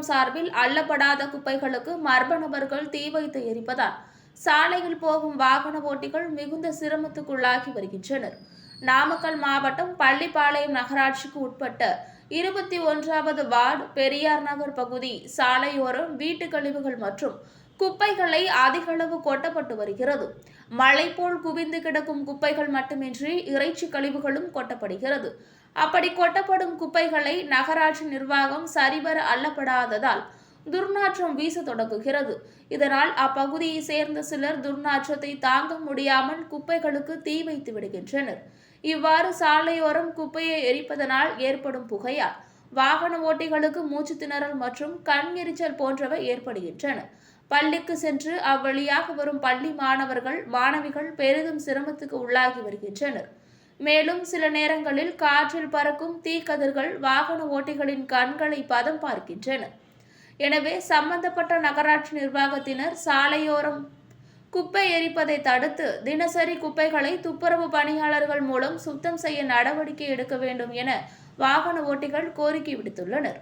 சார்பில் அள்ளப்படாத குப்பைகளுக்கு மர்ம நபர்கள் தீ வைத்து எரிப்பதால் சாலையில் போகும் வாகன ஓட்டிகள் மிகுந்த சிரமத்துக்குள்ளாகி வருகின்றனர். நாமக்கல் மாவட்டம் பள்ளிப்பாளையம் நகராட்சிக்கு உட்பட்ட இருபத்தி ஒன்றாவது வார்டு பெரியார் நகர் பகுதி சாலையோரம் வீட்டு கழிவுகள் மற்றும் குப்பைகளை அதிகளவு கொட்டப்பட்டு வருகிறது. மழை போல் குவிந்து கிடக்கும் குப்பைகள் மட்டுமின்றி இறைச்சி கழிவுகளும் கொட்டப்படுகிறது. அப்படி கொட்டப்படும் குப்பைகளை நகராட்சி நிர்வாகம் சரிவர அள்ளப்படாததால் துர்நாற்றம் வீச தொடங்குகிறது. இதனால் அப்பகுதியை சேர்ந்த சிலர் துர்நாற்றத்தை தாங்க முடியாமல் குப்பைகளுக்கு தீ வைத்து விடுகின்றனர். இவ்வாறு சாலையோரம் குப்பையை எரிப்பதனால் ஏற்படும் புகையால் வாகன ஓட்டிகளுக்கு மூச்சு திணறல் மற்றும் கண் எரிச்சல் போன்றவை ஏற்படுகின்றன. பள்ளிக்கு சென்று அவ்வழியாக வரும் பள்ளி மாணவர்கள் மாணவிகள் பெரிதும் சிரமத்துக்கு உள்ளாகி வருகின்றனர். மேலும் சில நேரங்களில் காற்றில் பறக்கும் தீக்கதிர்கள் வாகன ஓட்டிகளின் கண்களை பதம் பார்க்கின்றன. எனவே சம்பந்தப்பட்ட நகராட்சி நிர்வாகத்தினர் சாலையோரம் குப்பை எரிப்பதை தடுத்து தினசரி குப்பைகளை துப்புரவு பணியாளர்கள் மூலம் சுத்தம் செய்ய நடவடிக்கை எடுக்க வேண்டும் என வாகன ஓட்டிகள் கோரிக்கை விடுத்துள்ளனர்.